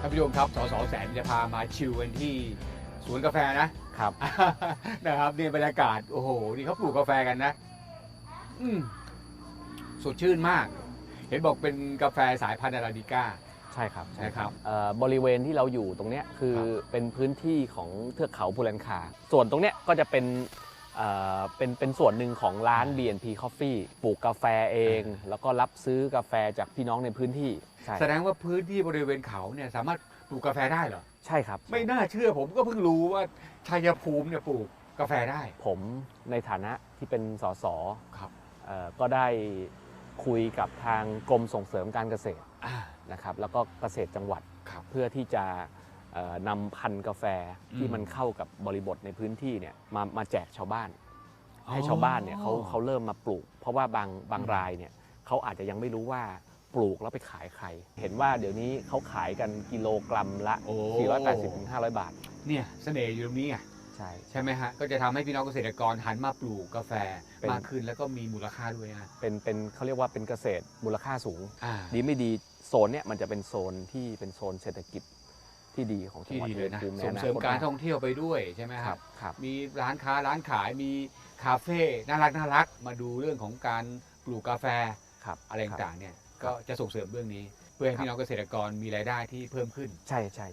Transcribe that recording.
ท่านผู้ชมครับสสแสนจะพามาชิลกันที่สวนกาแฟนะครับ นะครับนี่บรรยากาศโอ้โหนี่เขาปลูกกาแฟกันนะ อืมสดชื่นมาก เห็นบอกเป็นกาแฟสายพันธุ์อาราบิก้า ใช่ครับใช่นะครับเอ่อบริเวณที่เราอยู่ตรงเนี้ยคือครับเป็นพื้นที่ของเทือกเขาภูแลนคา ส่วนตรงเนี้ยก็จะเป็น เอ่อเป็นเป็นส่วนหนึ่งของร้าน B&P Coffee ปลูกกาแฟเอง แล้วก็รับซื้อกาแฟจากพี่น้องในพื้นที่ใช่แสดงว่าพื้นที่บริเวณเขาเนี่ยสามารถปลูกกาแฟได้เหรอ ใช่ครับ ไม่น่าเชื่อผมก็เพิ่งรู้ว่าชัยภูมิเนี่ยปลูกกาแฟได้ ผมในฐานะที่เป็นสสครับ เอ่อก็ได้คุยกับทางกรมส่งเสริมการเกษตรอ่านะครับแล้วก็เกษตรจังหวัดครับ เพื่อที่จะเอ่อ นำพันธุ์กาแฟที่อืมมันเข้ากับบริบทในพื้นที่เนี่ยมามาแจกชาวบ้าน ให้ชาวบ้านเนี่ยเขาเขาเริ่มมาปลูก เพราะว่าบางบางรายเนี่ยเขาอาจจะยังไม่รู้ว่าปลูกแล้วไปขายใคร เห็นว่าเดี๋ยวนี้เขาขายกันกิโลกรัมละ โอ้ 480ถึง500 บาท เนี่ยเสน่ห์อยู่ตรงนี้ไงใช่ ใช่ไหมฮะ ก็จะทำให้พี่น้องเกษตรกรหันมาปลูกกาแฟเป็น มากขึ้นแล้วก็มีมูลค่าด้วยนะเป็นเป็นเขาเรียกว่าเป็นเกษตรมูลค่าสูง อ่า ดีไม่ดีโซนเนี่ยมันจะเป็นโซนที่เป็นโซนเศรษฐกิจ ที่ดีของจังที่หวัดดีเลยนะชัภูมิในส่งอนาเสริมคตการมท่องเที่ยวไปด้วยใช่ไหมคครัรับบครับ มีร้านค้าร้านขายมีคาเฟ่น่ารักน่ารักมาดูเรื่องของการปลูกกาแฟครับอะไรคบ ต่างๆเนี่ยก็จะส่งเสริมเรื่องนี้ เพื่อให้พี่น้องเกษตรกรมีรายได้ที่เพิ่มขึ้น ใช่ใช่ใช่